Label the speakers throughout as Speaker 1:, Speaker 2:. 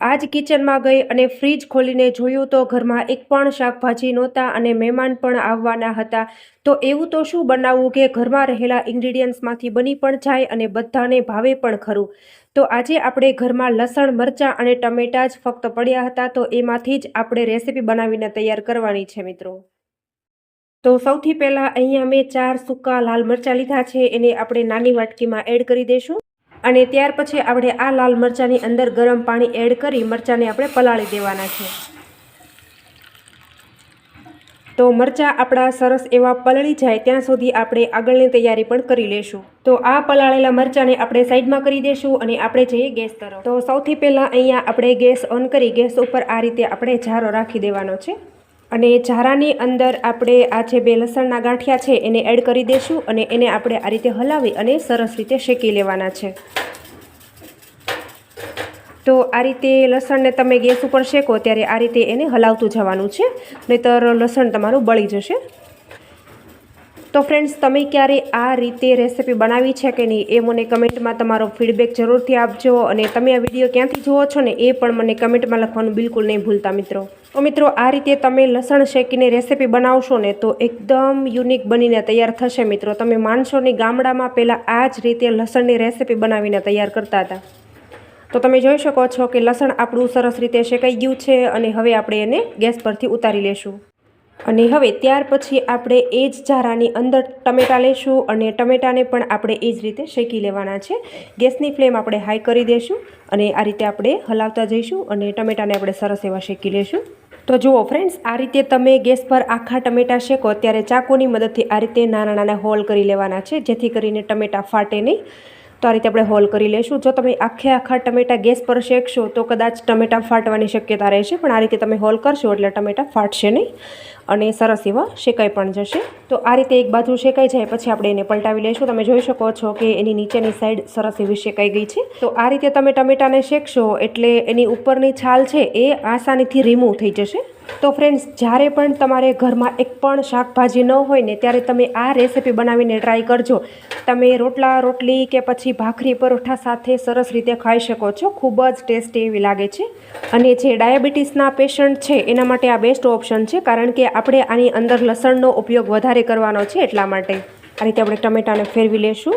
Speaker 1: આજ કિચનમાં ગઈ અને ફ્રીજ ખોલીને જોયું તો ઘરમાં એક પણ શાકભાજી નહોતા અને મહેમાન પણ આવવાના હતા. તો એવું તો શું બનાવવું કે ઘરમાં રહેલા ઇન્ગ્રીડિયન્ટ્સમાંથી બની પણ જાય અને બધાને ભાવે પણ ખરું? તો આજે આપણે ઘરમાં લસણ, મરચાં અને ટમેટાં જ ફક્ત પડ્યા હતા તો એમાંથી જ આપણે રેસીપી બનાવીને તૈયાર કરવાની છે મિત્રો. તો સૌથી પહેલાં અહીંયા મેં ચાર સૂકા લાલ મરચાં લીધા છે, એને આપણે નાની વાટકીમાં એડ કરી દઈશું. અને ત્યાર પછી આપણે આ લાલ મરચાંની અંદર ગરમ પાણી એડ કરી મરચાંને આપણે પલાળી દેવાના છે. તો મરચાં આપણા સરસ એવા પલળી જાય ત્યાં સુધી આપણે આગળની તૈયારી પણ કરી લેશું. તો આ પલાળેલા મરચાંને આપણે સાઈડમાં કરી દેશું અને આપણે જઈએ ગેસ તરફ. તો સૌથી પહેલાં અહીંયા આપણે ગેસ ઓન કરી ગેસ ઉપર આ રીતે આપણે જારો રાખી દેવાનો છે. અને ઝારાની અંદર આપણે આ જે બે લસણના ગાંઠિયા છે એને એડ કરી દઈશું અને એને આપણે આ રીતે હલાવી અને સરસ રીતે શેકી લેવાના છે. તો આ રીતે લસણને તમે ગેસ ઉપર શેકો ત્યારે આ રીતે એને હલાવતું જવાનું છે. નહીતર લસણ તમારું બળી જશે. તો ફ્રેન્ડ્સ તમે ક્યારે આ રીતે રેસિપી બનાવી છે કે નહીં, એ મને કમેન્ટમાં તમારો ફીડબેક જરૂરથી આપજો અને તમે આ વીડિયો ક્યાંથી જુઓ છો ને, એ પણ મને કમેન્ટમાં લખવાનું બિલકુલ નહીં ભૂલતા મિત્રો. તો મિત્રો, આ રીતે તમે લસણ શેકીને રેસિપી બનાવશો ને, તો એકદમ યુનિક બનીને તૈયાર થશે મિત્રો. તમે માનશો ને ગામડામાં પહેલાં આ જ રીતે લસણની રેસિપી બનાવીને તૈયાર કરતા હતા. તો તમે જોઈ શકો છો કે લસણ આપણું સરસ રીતે શેકાઈ ગયું છે અને હવે આપણે એને ગેસ પરથી ઉતારી લેશું. અને હવે ત્યાર પછી આપણે એ જ ઝારાની અંદર ટમેટાં લેશું અને ટમેટાને પણ આપણે એ જ રીતે શેકી લેવાના છે. ગેસની ફ્લેમ આપણે હાઈ કરી દઈશું અને આ રીતે આપણે હલાવતા જઈશું અને ટમેટાને આપણે સરસ એવા શેકી લેશું. તો જુઓ ફ્રેન્ડ્સ, આ રીતે તમે ગેસ પર આખા ટમેટાં શેકો, ત્યારે ચાકુની મદદથી આ રીતે નાના નાના હોલ કરી લેવાના છે, જેથી કરીને ટમેટાં ફાટે નહીં. તો આ રીતે આપણે હોલ કરી લઈશું જો તમે આખે આખા ટમેટા ગેસ પર શેકશો, તો કદાચ ટમેટા ફાટવાની શક્યતા રહેશે, પણ આ રીતે તમે હોલ કરશો એટલે ટમેટા ફાટશે નહીં અને સરસ એવા શેકાઈ પણ જશે. તો આ રીતે એક બાજુ શેકાઈ જાય, પછી આપણે એને પલટાવી લઈશું તમે જોઈ શકો છો કે એની નીચેની સાઈડ સરસ એવી શેકાઈ ગઈ છે. તો આ રીતે તમે ટમેટાને શેકશો એટલે એની ઉપરની છાલ છે એ આસાનીથી રિમૂવ થઈ જશે. તો ફ્રેન્ડ્સ જ્યારે પણ તમારે ઘરમાં એક પણ શાકભાજી ન હોય ને, ત્યારે તમે આ રેસીપી બનાવીને ટ્રાય કરજો. તમે રોટલા, રોટલી કે પછી ભાખરી, પરોઠા સાથે સરસ રીતે ખાઈ શકો છો. ખૂબ જ ટેસ્ટી એવી લાગે છે. અને જે ડાયાબિટીસના પેશન્ટ છે, એના માટે આ બેસ્ટ ઓપ્શન છે, કારણ કે આપણે આની અંદર લસણનો ઉપયોગ વધારે કરવાનો છે, એટલા માટે. આ રીતે આપણે ટમેટાને ફેરવી લેશું.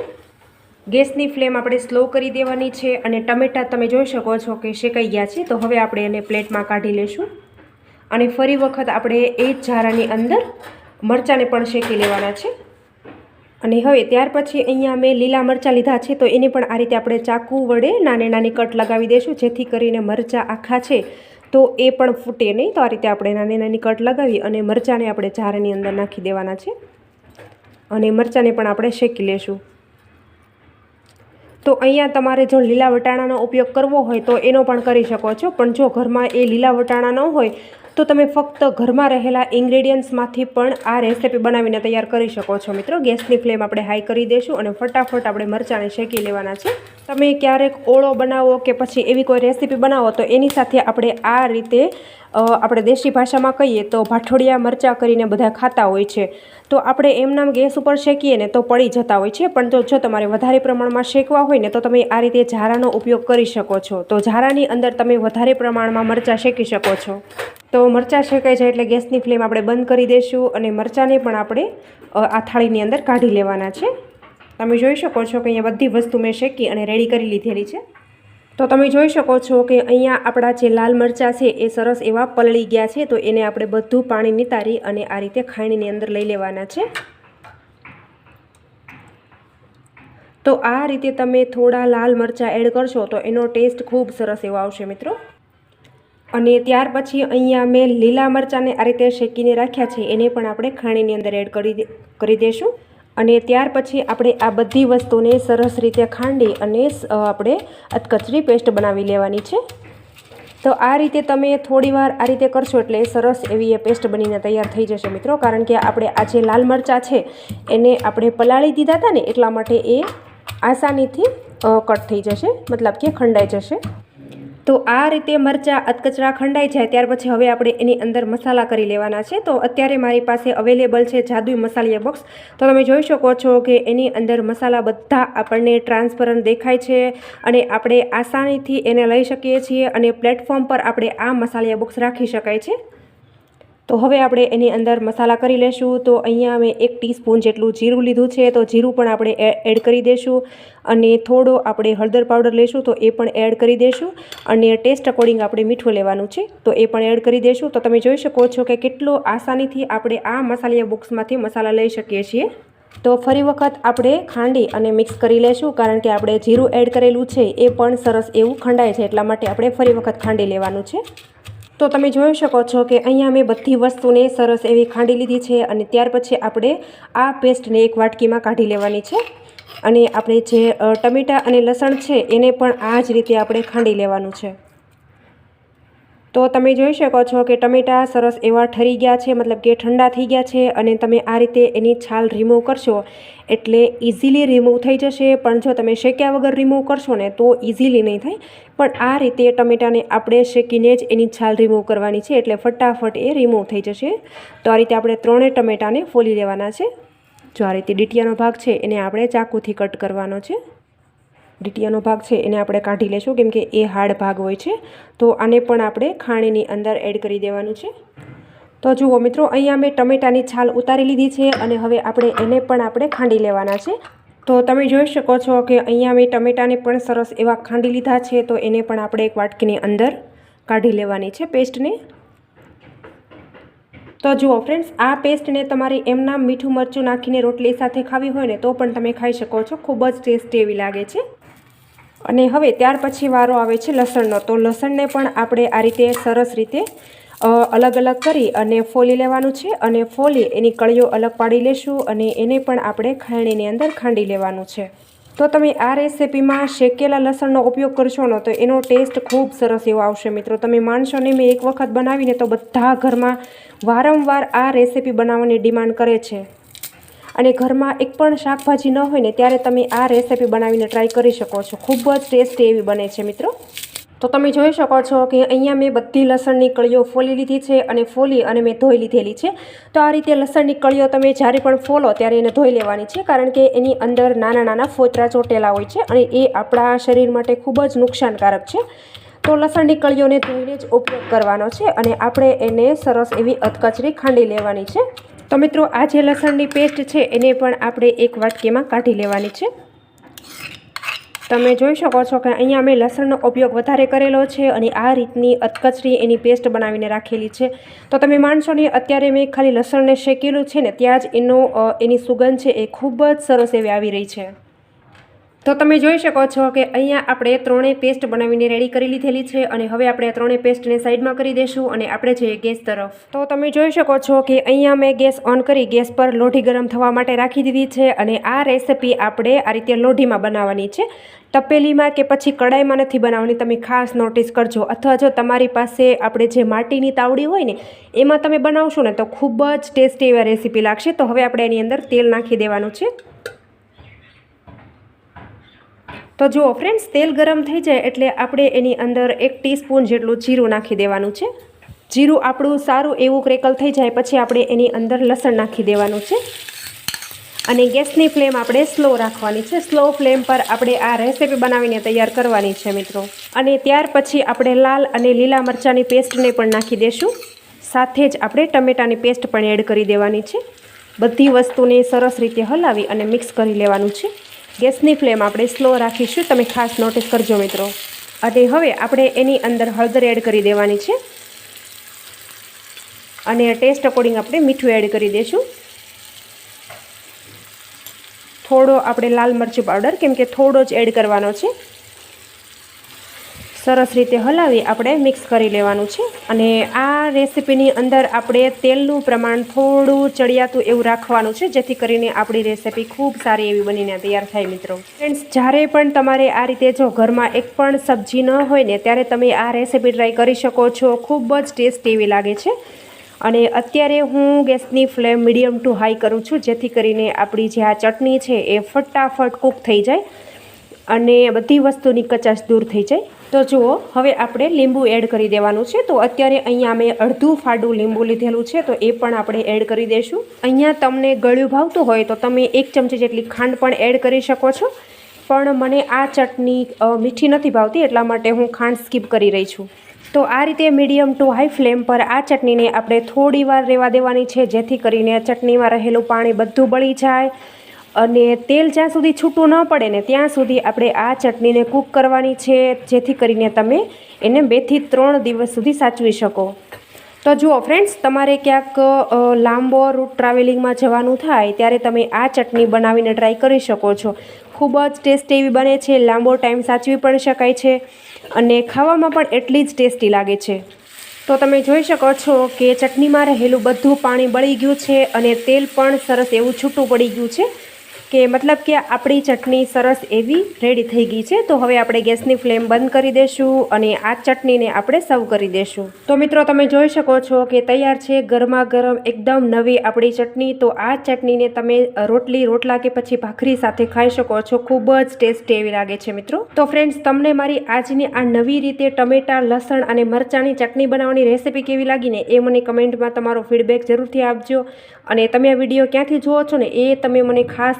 Speaker 1: ગેસની ફ્લેમ આપણે સ્લો કરી દેવાની છે અને ટમેટા તમે જોઈ શકો છો કે શેકાઈ ગયા છે. તો હવે આપણે એને પ્લેટમાં કાઢી લેશું. અને ફરી વખત આપણે એ જ ઝારાની અંદર મરચાંને પણ શેકી લેવાના છે. અને હવે ત્યાર પછી અહીંયા મેં લીલા મરચાં લીધા છે, તો એને પણ આ રીતે આપણે ચાકુ વડે નાની નાની કટ લગાવી દઈશું જેથી કરીને મરચાં આખા છે, તો એ પણ ફૂટે નહીં. તો આ રીતે આપણે નાની નાની કટ લગાવી અને મરચાંને આપણે ઝારાની અંદર નાખી દેવાના છે. અને મરચાંને પણ આપણે શેકી લેશું. તો અહીંયા તમારે જો લીલા વટાણાનો ઉપયોગ કરવો હોય તો એનો પણ કરી શકો છો, પણ જો ઘરમાં એ લીલા વટાણા ન હોય તો તમે ફક્ત ઘરમાં રહેલા ઇન્ગ્રેડિયન્ટ્સમાંથી પણ આ રેસીપી બનાવીને તૈયાર કરી શકો છો મિત્રો. ગેસની ફ્લેમ આપણે હાઈ કરી દઈશું અને ફટાફટ આપણે મરચાંને શેકી લેવાના છે. તમે ક્યારેક ઓળો બનાવો કે પછી એવી કોઈ રેસીપી બનાવો તો એની સાથે આપણે આ રીતે આપણે દેશી ભાષામાં કહીએ તો ભાઠોડિયા મરચાં કરીને બધા ખાતા હોય છે. તો આપણે એમનામ ગેસ ઉપર શેકીએ ને તો પડી જતા હોય છે. પણ જો જો તમારે વધારે પ્રમાણમાં શેકવા હોય ને તો તમે આ રીતે ઝારાનો ઉપયોગ કરી શકો છો. તો ઝારાની અંદર તમે વધારે પ્રમાણમાં મરચાં શેકી શકો છો. તો મરચાં શેકાય જાય એટલે ગેસની ફ્લેમ આપણે બંધ કરી દઈશું અને મરચાંને પણ આપણે આ થાળીની અંદર કાઢી લેવાના છે. તમે જોઈ શકો છો કે અહીંયા બધી વસ્તુ મેં શેકી અને રેડી કરી લીધેલી છે. તો તમે જોઈ શકો છો કે અહીંયા આપણા જે લાલ મરચાં છે એ સરસ એવા પલળી ગયા છે, તો એને આપણે બધું પાણી નિતારી અને આ રીતે ખાણીની અંદર લઈ લેવાના છે. તો આ રીતે તમે થોડા લાલ મરચાં એડ કરશો તો એનો ટેસ્ટ ખૂબ સરસ એવો આવશે મિત્રો. અને ત્યાર પછી અહીંયા મેં લીલા મરચાંને આ રીતે શેકીને રાખ્યા છે, એને પણ આપણે ખાણીની અંદર એડ કરી કરી દઈશું અને ત્યાર પછી આપણે આ બધી વસ્તુને સરસ રીતે ખાંડી અને આપણે અધકચરી પેસ્ટ બનાવી લેવાની છે. તો આ રીતે તમે થોડીવાર આ રીતે કરશો એટલે સરસ એવી એ પેસ્ટ બનીને તૈયાર થઈ જશે મિત્રો, કારણ કે આપણે આ જે લાલ મરચાં છે, એને આપણે પલાળી દીધા હતા ને એટલા માટે એ આસાનીથી કટ થઈ જશે, મતલબ કે ખંડાઈ જશે. તો આ રીતે મરચાં, અધકચરા ખંડાઈ જાય ત્યાર પછી હવે આપણે એની અંદર મસાલા કરી લેવાના છે. તો અત્યારે મારી પાસે અવેલેબલ છે જાદુઈ મસાલિયા બોક્સ તો તમે જોઈ શકો છો કે એની અંદર મસાલા બધા આપણને ટ્રાન્સપરન્ટ દેખાય છે અને આપણે આસાનીથી એને લઈ શકીએ છીએ અને પ્લેટફોર્મ પર આપણે આ મસાલિયા બોક્સ રાખી શકાય છે. તો હવે આપણે એની અંદર મસાલા કરી લેશું. તો અહીંયા મેં એક ટીસ્પૂન જેટલું જીરું લીધું છે. તો જીરું પણ આપણે એડ કરી દઈશું અને થોડો આપણે હળદર પાવડર લેશું. તો એ પણ એડ કરી દઈશું અને ટેસ્ટ અકોર્ડિંગ આપણે મીઠું લેવાનું છે. તો એ પણ એડ કરી દઈશું તો તમે જોઈ શકો છો કે કેટલો આસાનીથી આપણે આ મસાલિયા બોક્સમાંથી મસાલા લઈ શકીએ છીએ. તો ફરી વખત આપણે ખાંડી અને મિક્સ કરી લેશું. કારણ કે આપણે જીરું એડ કરેલું છે. એ પણ સરસ એવું ખંડાય છે. એટલા માટે આપણે ફરી વખત ખાંડી લેવાનું છે. તો તમે જોઈ શકો છો કે અહીંયા મેં બધી વસ્તુને સરસ એવી ખાંડી લીધી છે અને ત્યાર પછી આપણે આ પેસ્ટને એક વાટકીમાં કાઢી લેવાની છે. અને આપણે જે ટમેટાં અને લસણ છે એને પણ આ જ રીતે આપણે ખાંડી લેવાનું છે. તો તમે જોઈ શકો છો કે ટમેટાં સરસ એવા ઠરી ગયા છે, મતલબ કે ઠંડા થઈ ગયા છે અને તમે આ રીતે એની છાલ રિમૂવ કરશો એટલે ઇઝીલી રિમૂવ થઈ જશે. પણ જો તમે શેક્યા વગર રિમૂવ કરશો ને તો ઇઝીલી નહીં થાય. પણ આ રીતે ટમેટાને આપણે શેકીને જ એની છાલ રિમૂવ કરવાની છે એટલે ફટાફટ એ રિમૂવ થઈ જશે. તો આ રીતે આપણે ત્રણેય ટમેટાને ફોલી લેવાના છે. જો આ રીતે ડીટીયાનો ભાગ છે એને આપણે ચાકુથી કટ કરવાનો છે. ડીટીયાનો ભાગ છે, એને આપણે કાઢી લેશું, કેમ કે એ હાર્ડ ભાગ હોય છે. તો આને પણ આપણે ખાણીની અંદર એડ કરી દેવાનું છે. તો જુઓ મિત્રો, અહીંયા મેં ટમેટાની છાલ ઉતારી લીધી છે અને હવે આપણે એને પણ આપણે ખાંડી લેવાના છે. તો તમે જોઈ શકો છો કે અહીંયા મેં ટમેટાને પણ સરસ એવા ખાંડી લીધા છે, તો એને પણ આપણે એક વાટકીની અંદર કાઢી લેવાની છે પેસ્ટને. તો જુઓ ફ્રેન્ડ્સ, આ પેસ્ટને તમારે એમના મીઠું મરચું નાખીને રોટલી સાથે ખાવી હોય ને, તો પણ તમે ખાઈ શકો છો. ખૂબ જ ટેસ્ટી એવી લાગે છે. અને હવે ત્યાર પછી વારો આવે છે લસણનો. તો લસણને પણ આપણે આ રીતે સરસ રીતે અલગ અલગ કરી અને ફોલી લેવાનું છે અને ફોલી એની કળીઓ અલગ પાડી લેશું અને એને પણ આપણે ખાયણીની અંદર ખાંડી લેવાનું છે. તો તમે આ રેસિપીમાં શેકેલા લસણનો ઉપયોગ કરશો ને તો એનો ટેસ્ટ ખૂબ સરસ એવો આવશે મિત્રો. તમે માનશો ને મેં એક વખત બનાવીને તો બધા ઘરમાં વારંવાર આ રેસિપી બનાવવાની ડિમાન્ડ કરે છે. અને ઘરમાં એક પણ શાકભાજી ન હોય ને ત્યારે તમે આ રેસીપી બનાવીને ટ્રાય કરી શકો છો. ખૂબ જ ટેસ્ટી એવી બને છે મિત્રો. તો તમે જોઈ શકો છો કે અહીંયા મેં બધી લસણની કળીઓ ફોલી લીધી છે અને ફોલી અને મેં ધોઈ લીધેલી છે. તો આ રીતે લસણની કળીઓ તમે જ્યારે પણ ફોલો ત્યારે એને ધોઈ લેવાની છે કારણ કે એની અંદર નાના નાના ફોતરા ચોટેલા હોય છે અને એ આપણા શરીર માટે ખૂબ જ નુકસાનકારક છે. તો લસણની કળીઓને ધોઈને જ ઉપયોગ કરવાનો છે અને આપણે એને સરસ એવી અધકચરી ખાંડી લેવાની છે. તો મિત્રો, આ જે લસણની પેસ્ટ છે, એને પણ આપણે એક વાટકીમાં કાઢી લેવાની છે. તમે જોઈ શકો છો કે અહીંયા મેં લસણનો ઉપયોગ વધારે કરેલો છે અને આ રીતની અતકચરી એની પેસ્ટ બનાવીને રાખેલી છે. તો તમે માનશો ને અત્યારે મેં ખાલી લસણને શેકેલું છે ને, ત્યાં જ એનો એની સુગંધ છે એ ખૂબ જ સરસ એવી આવી રહી છે. તો તમે જોઈ શકો છો કે અહીંયા આપણે ત્રણેય પેસ્ટ બનાવીને રેડી કરી લીધેલી છે અને હવે આપણે આ ત્રણેય પેસ્ટને સાઈડમાં કરી દઈશું અને આપણે જઈએ ગેસ તરફ. તો તમે જોઈ શકો છો કે અહીંયા મેં ગેસ ઓન કરી, ગેસ પર લોઢી ગરમ થવા માટે રાખી દીધી છે અને આ રેસિપી આપણે આ રીતે લોઢીમાં બનાવવાની છે. તપેલીમાં કે પછી કડાઈમાં નથી બનાવવાની, તમે ખાસ નોટિસ કરજો. અથવા જો તમારી પાસે આપણે જે માટીની તાવડી હોય ને, એમાં તમે બનાવશો ને તો ખૂબ જ ટેસ્ટી એવા રેસીપી લાગશે. તો હવે આપણે એની અંદર તેલ નાખી દેવાનું છે. તો જુઓ ફ્રેન્ડ્સ તેલ ગરમ થઈ જાય એટલે આપણે એની અંદર એક ટીસ્પૂન જેટલું જીરું નાખી દેવાનું છે. જીરું આપણું સારું એવું ક્રેકલ થઈ જાય પછી આપણે એની અંદર લસણ નાખી દેવાનું છે. અને ગેસની ફ્લેમ આપણે સ્લો રાખવાની છે. સ્લો ફ્લેમ પર આપણે આ રેસીપી બનાવીને તૈયાર કરવાની છે મિત્રો. અને ત્યાર પછી આપણે લાલ અને લીલા મરચાંની પેસ્ટને પણ નાખી દઈશું સાથે જ આપણે ટમેટાની પેસ્ટ પણ એડ કરી દેવાની છે. બધી વસ્તુને સરસ રીતે હલાવી અને મિક્સ કરી લેવાનું છે. ગેસની ફ્લેમ આપણે સ્લો રાખીશું. તમે ખાસ નોટિસ કરજો મિત્રો. અને હવે આપણે એની અંદર હળદર એડ કરી દેવાની છે. અને ટેસ્ટ અકોર્ડિંગ આપણે મીઠું એડ કરી દઈશું થોડો આપણે લાલ મરચું પાવડર કેમ કે થોડો જ એડ કરવાનો છે. સરસ રીતે હલાવી આપણે મિક્સ કરી લેવાનું છે. અને આ રેસીપીની અંદર આપણે તેલનું પ્રમાણ થોડું ચડિયાતું એવું રાખવાનું છે, જેથી કરીને આપણી રેસીપી ખૂબ સારી એવી બનીને તૈયાર થાય મિત્રો. ફ્રેન્ડ્સ, જ્યારે પણ તમારે આ રીતે જો ઘરમાં એક પણ સબ્જી ન હોય ને, ત્યારે તમે આ રેસીપી ટ્રાય કરી શકો છો. ખૂબ જ ટેસ્ટી એવી લાગે છે. અને અત્યારે હું ગેસની ફ્લેમ મીડિયમ ટુ હાઈ કરું છું, જેથી કરીને આપણી જે આ ચટણી છે એ ફટાફટ કૂક થઈ જાય અને બધી વસ્તુની કચાશ દૂર થઈ જાય. તો જુઓ, હવે આપણે લીંબુ એડ કરી દેવાનું છે. તો અત્યારે અહીંયા મેં અડધું ફાડું લીંબુ લીધેલું છે, તો એ પણ આપણે એડ કરી દઈશું અહીંયા તમને ગળ્યું ભાવતું હોય તો તમે એક ચમચી જેટલી ખાંડ પણ એડ કરી શકો છો. પણ મને આ ચટણી મીઠી નથી ભાવતી, એટલા માટે હું ખાંડ સ્કીપ કરી રહી છું. તો આ રીતે મીડિયમ ટુ હાઈ ફ્લેમ પર આ ચટણીને આપણે થોડી વાર રહેવા દેવાની છે, જેથી કરીને ચટણીમાં રહેલું પાણી બધું બળી જાય. અને તેલ જ્યાં સુધી છૂટું ન પડે ને ત્યાં સુધી આપણે આ ચટણીને કૂક કરવાની છે, જેથી કરીને તમે એને બેથી ત્રણ દિવસ સુધી સાચવી શકો. તો જુઓ ફ્રેન્ડ્સ તમારે ક્યાંક લાંબો રૂટ ટ્રાવેલિંગમાં જવાનું થાય, ત્યારે તમે આ ચટણી બનાવીને ટ્રાય કરી શકો છો. ખૂબ જ ટેસ્ટી એવી બને છે, લાંબો ટાઈમ સાચવી પણ શકાય છે, અને ખાવામાં પણ એટલી જ ટેસ્ટી લાગે છે. તો તમે જોઈ શકો છો કે ચટણીમાં રહેલું બધું પાણી બળી ગયું છે, અને તેલ પણ સરસ એવું છૂટું પડી ગયું છે કે મતલબ કે આપણી ચટણી સરસ એવી રેડી થઈ ગઈ છે. તો હવે આપણે ગેસની ફ્લેમ બંધ કરી દઈશું અને આ ચટણીને આપણે સર્વ કરી દઈશું તો મિત્રો, તમે જોઈ શકો છો કે તૈયાર છે ગરમા ગરમ એકદમ નવી આપણી ચટણી. તો આ ચટણીને તમે રોટલી, રોટલા કે પછી ભાખરી સાથે ખાઈ શકો છો. ખૂબ જ ટેસ્ટી એવી લાગે છે મિત્રો. તો ફ્રેન્ડ્સ તમને મારી આજની આ નવી રીતે ટમેટા, લસણ અને મરચાંની ચટણી બનાવવાની રેસીપી કેવી લાગીને એ મને કમેન્ટમાં તમારો ફીડબેક જરૂરથી આપજો. અને તમે આ વીડિયો ક્યાંથી જુઓ છો ને એ તમે મને ખાસ